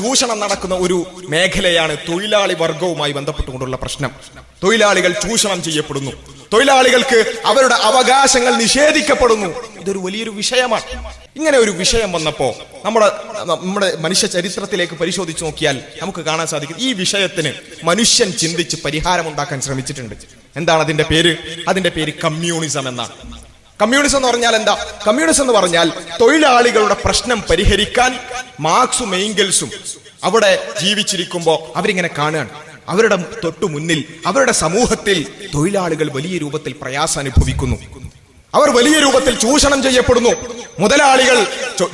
ചൂഷണം നടക്കുന്ന ഒരു മേഖലയാണ് തൊഴിലാളി വർഗവുമായി ബന്ധപ്പെട്ടുകൊണ്ടുള്ള പ്രശ്നം. തൊഴിലാളികൾ ചൂഷണം ചെയ്യപ്പെടുന്നു. തൊഴിലാളികൾക്ക് അവരുടെ അവകാശങ്ങൾ നിഷേധിക്കപ്പെടുന്നു. ഇതൊരു വലിയൊരു വിഷയമാണ്. ഇങ്ങനെ ഒരു വിഷയം വന്നപ്പോ നമ്മുടെ നമ്മുടെ മനുഷ്യ ചരിത്രത്തിലേക്ക് പരിശോധിച്ചു നോക്കിയാൽ നമുക്ക് കാണാൻ സാധിക്കും. ഈ വിഷയത്തിന് മനുഷ്യൻ ചിന്തിച്ച് പരിഹാരം ഉണ്ടാക്കാൻ ശ്രമിച്ചിട്ടുണ്ട്. എന്താണ് അതിന്റെ പേര്? അതിന്റെ പേര് കമ്മ്യൂണിസം എന്നാണ്. കമ്മ്യൂണിസം എന്ന് പറഞ്ഞാൽ എന്താ? കമ്മ്യൂണിസം എന്ന് പറഞ്ഞാൽ തൊഴിലാളികളുടെ പ്രശ്നം പരിഹരിക്കാൻ മാർക്സും എയ്ങ്കൽസും അവിടെ ജീവിച്ചിരിക്കുമ്പോൾ അവരിങ്ങനെ കാണുകയാണ് അവരുടെ തൊട്ടു മുന്നിൽ അവരുടെ സമൂഹത്തിൽ തൊഴിലാളികൾ വലിയ രൂപത്തിൽ പ്രയാസം അനുഭവിക്കുന്നു. അവർ വലിയ രൂപത്തിൽ ചൂഷണം ചെയ്യപ്പെടുന്നു. മുതലാളികൾ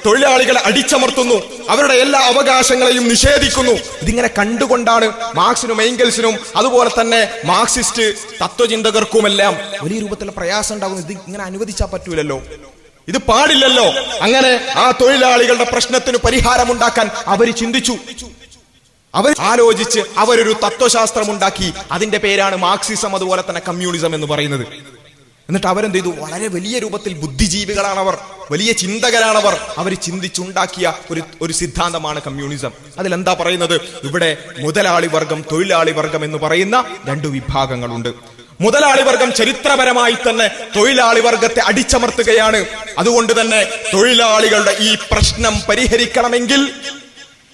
തൊഴിലാളികളെ അടിച്ചമർത്തുന്നു. അവരുടെ എല്ലാ അവകാശങ്ങളെയും നിഷേധിക്കുന്നു. ഇതിങ്ങനെ കണ്ടുകൊണ്ടാണ് മാർക്സിനും എയ്ങ്കൽസിനും അതുപോലെ തന്നെ മാർക്സിസ്റ്റ് തത്വചിന്തകർക്കുമെല്ലാം വലിയ രൂപത്തിൽ പ്രയാസം ഉണ്ടാകുന്നു. ഇത് ഇങ്ങനെ അനുവദിച്ചാൽ പറ്റൂലല്ലോ. ഇത് പാടില്ലല്ലോ. അങ്ങനെ ആ തൊഴിലാളികളുടെ പ്രശ്നത്തിന് പരിഹാരമുണ്ടാക്കാൻ അവർ ചിന്തിച്ചു. അവർ ആലോചിച്ച് അവരൊരു തത്വശാസ്ത്രം ഉണ്ടാക്കി അതിന്റെ പേരാണ് മാർക്സിസം അതുപോലെ തന്നെ കമ്മ്യൂണിസം എന്ന് പറയുന്നത്. എന്നിട്ട് അവരെന്ത് ചെയ്തു? വളരെ വലിയ രൂപത്തിൽ ബുദ്ധിജീവികളാണ് അവർ വലിയ ചിന്തകരാണവർ. അവർ ചിന്തിച്ചുണ്ടാക്കിയ ഒരു ഒരു സിദ്ധാന്തമാണ് കമ്മ്യൂണിസം. അതിലെന്താ പറയുന്നത്? ഇവിടെ മുതലാളി വർഗം തൊഴിലാളി വർഗം എന്ന് പറയുന്ന രണ്ടു വിഭാഗങ്ങളുണ്ട്. മുതലാളി വർഗം ചരിത്രപരമായി തന്നെ തൊഴിലാളി വർഗത്തെ അടിച്ചമർത്തുകയാണ്. അതുകൊണ്ട് തന്നെ തൊഴിലാളികളുടെ ഈ പ്രശ്നം പരിഹരിക്കണമെങ്കിൽ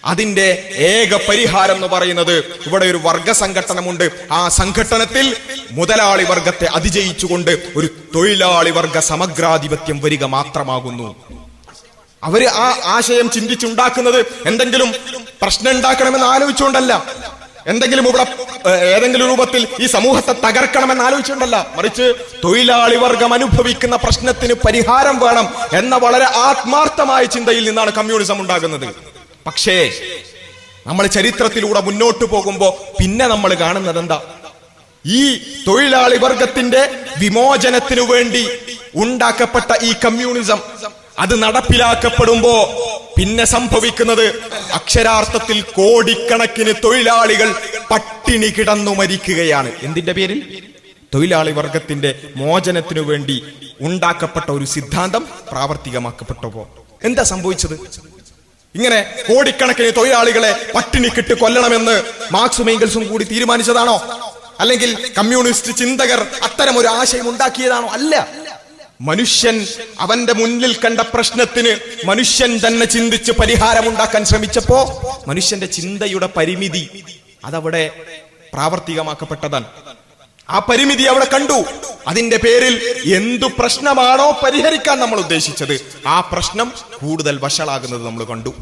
അതിന്റെ ഏക പരിഹാരം എന്ന് പറയുന്നത് ഇവിടെ ഒരു വർഗ സംഘടനമുണ്ട് ആ സംഘടനത്തിൽ മുതലാളി വർഗത്തെ അതിജയിച്ചുകൊണ്ട് ഒരു തൊഴിലാളി വർഗ സമഗ്രാധിപത്യം വരിക മാത്രമാകുന്നു. അവർ ആ ആശയം ചിന്തിച്ചുണ്ടാക്കുന്നത് എന്തെങ്കിലും പ്രശ്നം ഉണ്ടാക്കണമെന്ന് ആലോചിച്ചുകൊണ്ടല്ല. എന്തെങ്കിലും ഇവിടെ ഏതെങ്കിലും രൂപത്തിൽ ഈ സമൂഹത്തെ തകർക്കണമെന്ന് ആലോചിച്ചുകൊണ്ടല്ല. മറിച്ച് തൊഴിലാളി വർഗം അനുഭവിക്കുന്ന പ്രശ്നത്തിന് പരിഹാരം വേണം എന്ന വളരെ ആത്മാർത്ഥമായ ചിന്തയിൽ നിന്നാണ് കമ്മ്യൂണിസം ഉണ്ടാകുന്നത്. പക്ഷേ നമ്മൾ ചരിത്രത്തിലൂടെ മുന്നോട്ട് പോകുമ്പോ പിന്നെ നമ്മൾ കാണുന്നത് എന്താ ഈ തൊഴിലാളി വർഗത്തിന്റെ വിമോചനത്തിനു വേണ്ടി ഉണ്ടാക്കപ്പെട്ട ഈ കമ്മ്യൂണിസം അത് നടപ്പിലാക്കപ്പെടുമ്പോ പിന്നെ സംഭവിക്കുന്നത് അക്ഷരാർത്ഥത്തിൽ കോടിക്കണക്കിന് തൊഴിലാളികൾ പട്ടിണി കിടന്നു മരിക്കുകയാണ്. എന്തിന്റെ പേരിൽ? തൊഴിലാളി വർഗത്തിന്റെ മോചനത്തിനു വേണ്ടി ഉണ്ടാക്കപ്പെട്ട ഒരു സിദ്ധാന്തം പ്രാവർത്തികമാക്കപ്പെട്ടപ്പോ. എന്താ സംഭവിച്ചത്? ഇങ്ങനെ കോടിക്കണക്കിന് തൊഴിലാളികളെ പട്ടിണിക്കിട്ട് കൊല്ലണമെന്ന് മാർക്സും എംഗൽസും കൂടി തീരുമാനിച്ചതാണോ? അല്ലെങ്കിൽ കമ്മ്യൂണിസ്റ്റ് ചിന്തകർ അത്തരം ഒരു ആശയം ഉണ്ടാക്കിയതാണോ? അല്ല. മനുഷ്യൻ അവന്റെ മുന്നിൽ കണ്ട പ്രശ്നത്തിന് മനുഷ്യൻ തന്നെ ചിന്തിച്ച് പരിഹാരമുണ്ടാക്കാൻ ശ്രമിച്ചപ്പോ മനുഷ്യന്റെ ചിന്തയുടെ പരിമിതി അതവിടെ പ്രാവർത്തികമാക്കപ്പെട്ടതാണ്. ആ പരിമിതി അവിടെ കണ്ടു. അതിന്റെ പേരിൽ എന്തു പ്രശ്നമാണോ പരിഹരിക്കാൻ നമ്മൾ ഉദ്ദേശിച്ചത്. ആ പ്രശ്നം കൂടുതൽ വഷളാകുന്നത് നമ്മൾ കണ്ടു.